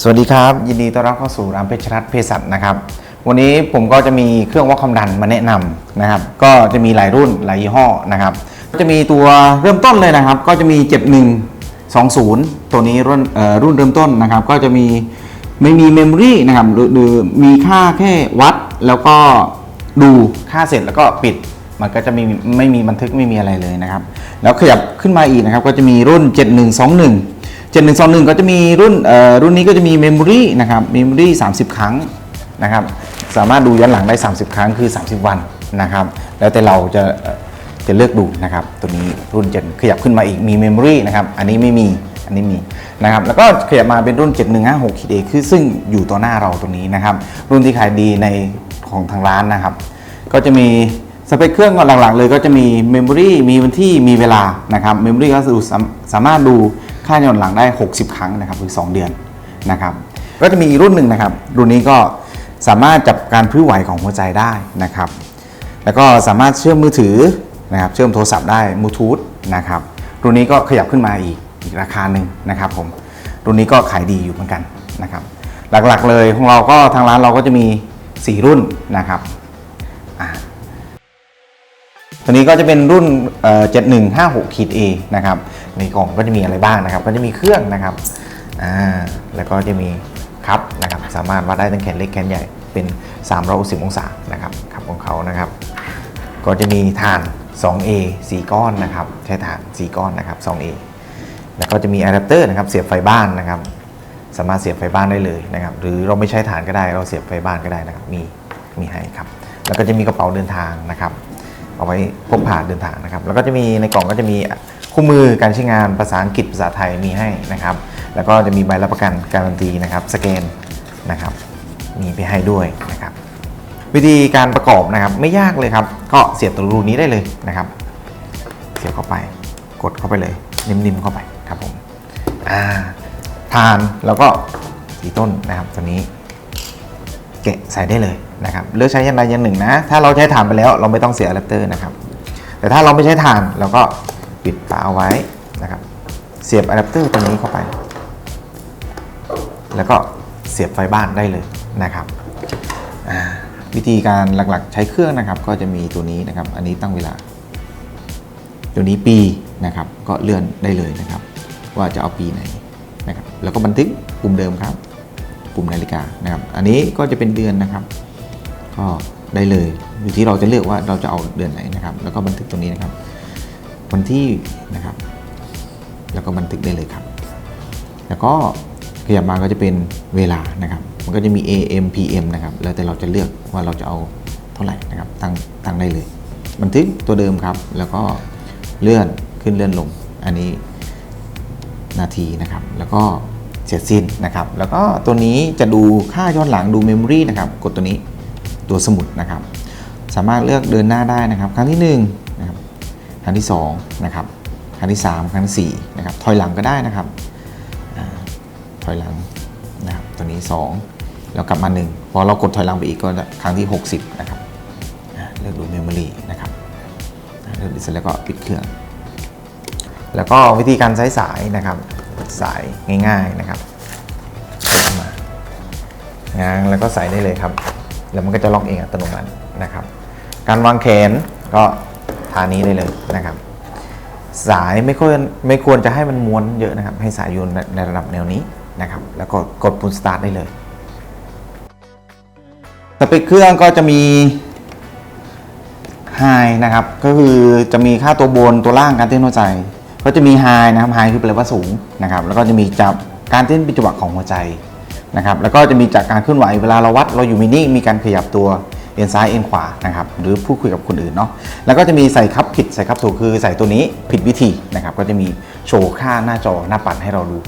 สวัสดีครับ ยินดีต้อนรับเข้าสู่ร้านเพชรรัตน์เภสัชนะครับ วันนี้ผมก็จะมีเครื่องวัดความดันมาแนะนำนะครับ ก็จะมีหลายรุ่นหลายยี่ห้อนะครับ ก็จะมีตัวเริ่มต้นเลยนะครับ ก็จะมี 7120 ตัวนี้รุ่นเอ่อรุ่นเริ่มต้นนะครับ ก็จะมีไม่มีเมมโมรีนะครับหรือหรือมีค่าแค่วัดแล้วก็ดูค่าเสร็จแล้วก็ปิด มันก็จะไม่มีไม่มีบันทึกไม่มีอะไรเลยนะครับ แล้วขยับขึ้นมาอีกนะครับ ก็จะมีรุ่น 7121 7121 ก็จะมีรุ่นรุ่นนี้ก็จะมีเมมโมรีนะครับเมมโมรี30 ครั้งนะครับสามารถดูย้อนหลังได้ 30 ครั้งคือ 30 วันนะครับแล้วแต่เราจะจะเลือกดูนะครับตัวนี้รุ่น7ขยับขึ้นมาอีกมีเมมโมรีนะครับอันนี้ไม่มีอันนี้มีนะครับแล้วก็ขยับมาเป็นรุ่น 7156ขีดเอคือซึ่งอยู่ต่อหน้าเราตัวนี้นะครับรุ่นที่ขายดีในของทางร้านนะครับ ก็จะมีสเปคเครื่องก็หลักๆเลยก็จะมีเมมโมรีมีวันที่มีเวลานะครับเมมโมรีก็ดูสามสามารถดู ค่าย้อนหลังได้ 60 ครั้งนะครับคือ 2 เดือนนะครับ ก็จะมีอีรุ่นหนึ่งนะครับ รุ่นนี้ก็สามารถจับการพลิ้วไหวของหัวใจได้นะครับ แล้วก็สามารถเชื่อมมือถือนะครับ เชื่อมโทรศัพท์ได้บลูทูธนะครับ รุ่นนี้ก็ขยับขึ้นมาอีกอีกราคาหนึ่งนะครับผม รุ่นนี้ก็ขายดีอยู่เหมือนกันนะครับ หลักๆเลยของเราก็ทางร้านเราก็จะมี 4 รุ่นนะครับ ตัวนี้ก็จะเป็นรุ่น 7156ขีด A นะครับในกล่องก็จะมีอะไรบ้างนะครับ ก็จะมีเครื่องนะครับอ่าแล้วก็จะมีครับนะครับ สามารถวัดได้ตั้งแขนเล็กแขนใหญ่เป็น 360 องศานะครับครับของเขานะครับ ก็จะมีถ่าน 2A 4 ก้อนนะครับ ใช้ถ่าน 4 ก้อนนะครับ 2A แล้วก็จะมีอะแดปเตอร์นะครับ เสียบไฟบ้านนะครับ สามารถเสียบไฟบ้านได้เลยนะครับ หรือเราไม่ใช้ถ่านก็ได้ เราเสียบไฟบ้านก็ได้นะครับ มี มีให้ครับ แล้วก็จะมีกระเป๋าเดินทางนะครับ เอาไว้พกพาเดินทางนะครับ แล้วก็จะมีในกล่องก็จะมีคู่มือการใช้งานภาษาอังกฤษภาษาไทยมีให้นะครับ แล้วก็จะมีใบรับประกันการันตีนะครับสแกนนะครับมีไปให้ด้วยนะครับ วิธีการประกอบนะครับไม่ยากเลยครับ ก็เสียบตัวรูนี้ได้เลยนะครับ เสียบเข้าไปกดเข้าไปเลย นิ่มๆเข้าไปครับผมอ่าทานแล้วก็สีต้นนะครับตัวนี้ แกะใส่ได้เลย นะครับเลือกใช้อย่างใดอย่างหนึ่งนะ ถ้าเราใช้ถ่านไปแล้วเราไม่ต้องเสียอะแดปเตอร์นะครับ แต่ถ้าเราไม่ใช้ถ่านเราก็ปิดฝาเอาไว้นะครับ เสียบอะแดปเตอร์ตัวนี้เข้าไป แล้วก็เสียบไฟบ้านได้เลยนะครับวิธีการหลักๆ ใช้เครื่องนะครับ ก็จะมีตัวนี้นะครับ อันนี้ตั้งเวลา ตัวนี้ปีนะครับ ก็เลื่อนได้เลยนะครับ ว่าจะเอาปีไหนนะครับ แล้วก็บันทึกปุ่มเดิมครับ ปุ่มนาฬิกานะครับ อันนี้ก็จะเป็นเดือนนะครับ ก็ได้เลยอยู่ที่เราจะเลือกว่าเราจะเอาเดือนไหนนะครับ แล้วก็บันทึกตรงนี้นะครับ วันที่นะครับ แล้วก็บันทึกได้เลยครับ แล้วก็ขยับมาก็จะเป็นเวลานะครับ มันก็จะมี AM PM นะครับ แล้วแต่เราจะเลือกว่าเราจะเอาเท่าไหร่นะครับ ตั้งตั้งได้เลย บันทึกตัวเดิมครับ แล้วก็เลื่อนขึ้นเลื่อนลง อันนี้นาทีนะครับ แล้วก็เสร็จสิ้นนะครับ แล้วก็ตัวนี้จะดูค่าย้อนหลังดูเมมโมรีนะครับ กดตัวนี้ ตัวสมุดนะครับ สามารถเลือกเดินหน้าได้นะครับ ครั้งที่1นะครับครั้งที่2นะครับครั้งที่ 3 ครั้งที่4นะครับถอยหลังก็ได้นะครับถอยหลังนะครับตัวนี้ 2 แล้วกลับมา 1 พอเรากดถอยหลังไปอีกก็ครั้งที่ 60 นะครับเลือกดูเมมโมรีนะครับเลือกดูเสร็จแล้วก็ปิดเครื่อง แล้วก็วิธีการใช้สายนะครับสายง่ายๆนะครับเปิดออกมาง้างแล้วก็ใส่ได้เลยครับ แล้วมันก็จะล็อกเองอัตโนมัตินะครับ การวางแขนก็ทานี้ได้เลยนะครับ สายไม่ควรไม่ควรจะให้มันม้วนเยอะนะครับ ให้สายอยู่ในในระดับแนวนี้นะครับ แล้วก็กดปุ่มสตาร์ทได้เลยสเปคเครื่องก็จะมี High นะครับ ก็คือจะมีค่าตัวบนตัวล่างการเต้นหัวใจ ก็จะมี High นะครับ High คือแปลว่าสูงนะครับ แล้วก็จะมีจับการเต้นเป็นจังหวะของหัวใจ นะครับแล้วก็จะมีจากการเคลื่อนไหวเวลาเราวัดเราอยู่มินิมีการขยับตัวเอ็นซ้ายเอ็นขวานะครับหรือพูดคุยกับคนอื่นเนาะแล้วก็จะมีใส่คับผิดใส่คับถูกคือใส่ตัวนี้ผิดวิธีนะครับก็จะมีโชว์ค่าหน้าจอหน้าปัดให้เราดู